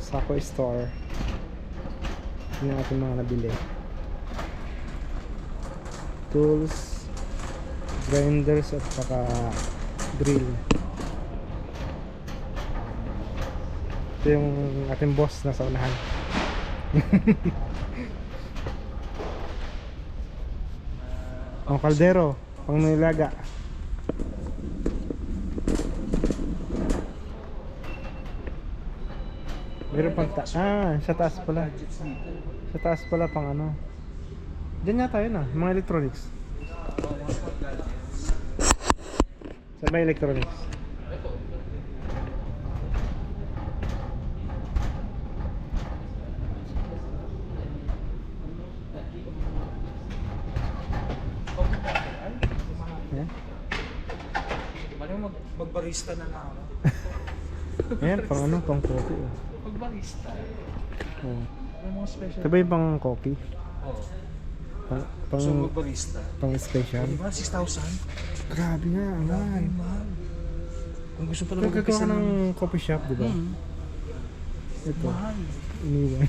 Sako Store. Yun yung ating mga nabili. Tools, grinders at saka drill. Ito yung ating boss na sa unahan. Ang kaldero, pang nilaga. Meron pang ta ah, sa taas pala. Sa taas pala pang ano. Diyan yata yun ah, mga electronics. Sa ba electronics? Mali mag magbarista na lang ako. Ayan, pang ano, pang coffee. Oh. Magbarista. Oh. May mga special. Ito ba yung pang coffee? Oo. Pang, pang, So magbarista. pang special? Di ba? 6,000? Grabe nga, ang mahal. Ay, mahal. Kung gusto pala mag-umpisa ng... ng coffee shop, di ba? Hmm, Ito, mahal. iniwan.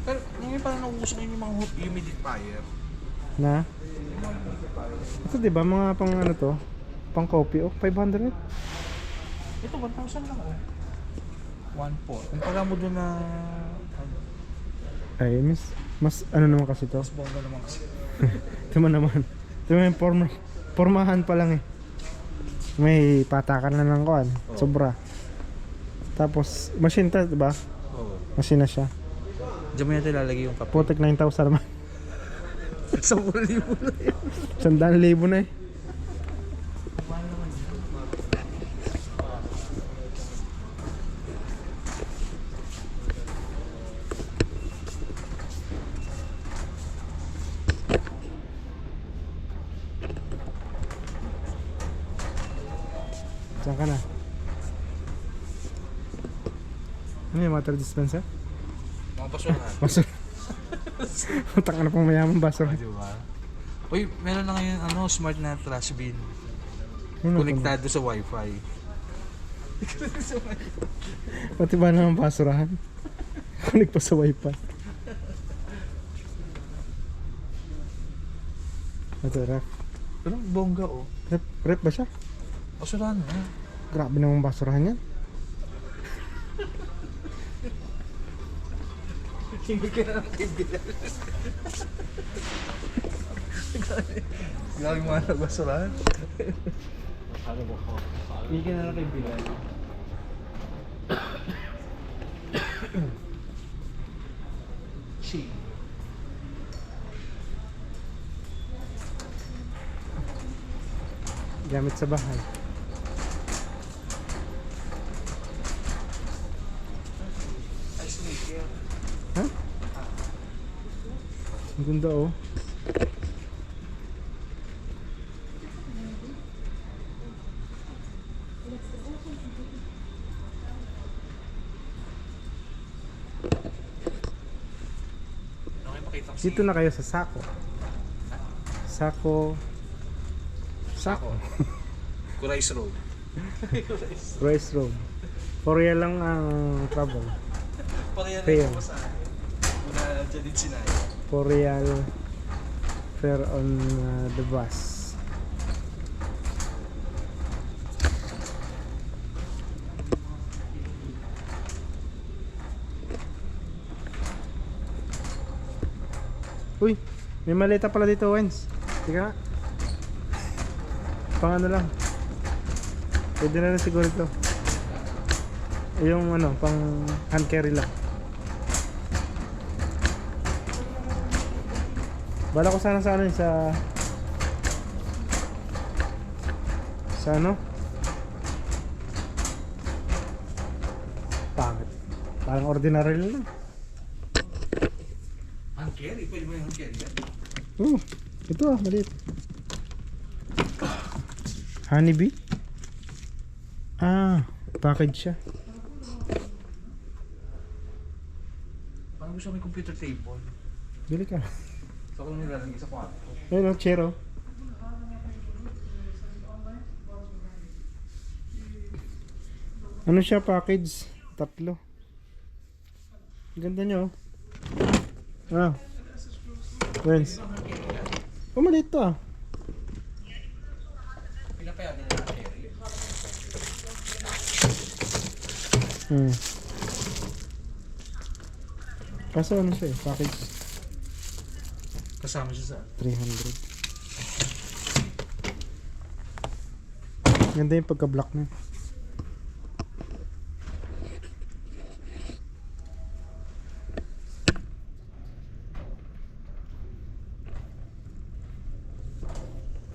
Pero ngayon parang nauuso ngayon yung mga humidifier. na? Ito di ba mga pang ano to? Pang coffee oh, 500. Ito, 1,000 lang oh. 1,400. Kumpara mo doon na... ano, Ay, miss. Mas ano naman kasi to? Mas bongga naman kasi. Ito man naman. Ito man yung forma, formahan pa lang eh. May patakan na ng kuan. Oo. Sobra. Tapos, machine ta, di ba? Oo. Machine na siya. Diyan mo natin ilalagay yung kape. Putek 9,000 naman. Sa libo na yun. Sandaan libo na eh. Diyan ka na. Ano yung water dispenser? Mga basurahan. Basura. Utang ka na pang mayaman basura. Di ba? Uy, meron na ngayon ano, smart na trash bin. Ano? Konektado sa wifi. Pati ba naman basurahan? Connect pa sa wifi. Ito, ref. Pero bongga oh. Ref, ref ba siya? Basurahan na. Grabe naman basurahan yan. Hindi ka na kay Bilal. Grabe mga nagbasurahan. Hindi ka na kay Bilal. She. Gamit sa bahay. Ang ganda oh. Dito na kayo sa Sako. Sako. Sako. Rice Road. Rice Road. Korea lang ang uh, travel. Korea lang ako sa akin. Mula dyan din sinayang. 4 real fare on uh, the bus. Uy may maleta pala dito Wens tika pang ano lang. Pwede na lang siguro ito. Yung ano pang hand carry lang. Bala ko sana sa ano sa sa ano? Pangit. Parang ordinary lang. Hand carry? Pwede mo yung carry yan? Oh, ito ah, maliit. Honeybee? Ah, package siya. Parang gusto ko may computer table. Bili ka. So kung nilalagay sa kwarto. Ayun oh, chair oh. Ano siya package? Tatlo. Ganda niya oh. Ah. Friends. Oh, maliit to ah. Pinapaya din na cherry. Hmm. Kaso ano siya eh, package Kasama siya sa 300. Ganda yung pagka-black na.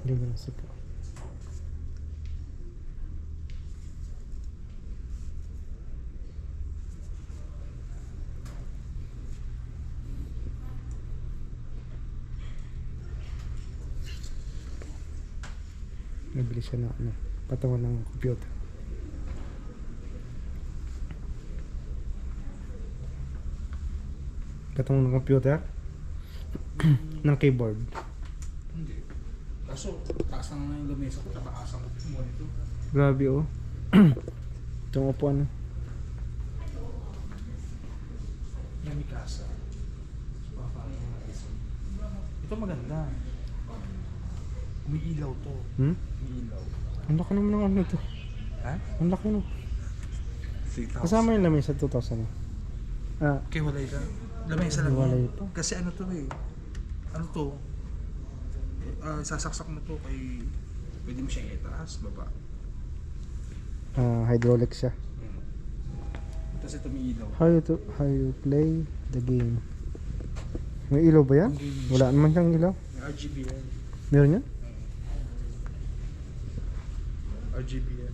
Ganda na sipa. Nabili siya na ano, patawan ng computer. Patawan ng computer? ng keyboard. Hindi. Kaso, taas na nga yung lamesa ko, taas ang monitor. Grabe oh. Itong upuan. oh. Yung Mikasa. Ito maganda. Umiilaw to. Hmm? Umiilaw. Ang laki naman ng ano ito. Ha? Ang laki no. 3,000. Kasama yung lamesa 2,000 eh. Ah, Kay walay ka. Lamesa lang yan. pa. Kasi ano to eh. Ano to? Ah, sasaksak mo to kay... Pwede mo siyang itaas, baba. ah, hydraulic siya. Tapos ito may ilaw. How you, to, how you play the game. May ilaw ba yan? Wala naman siyang ilaw. May RGB yan. Meron yan? RGB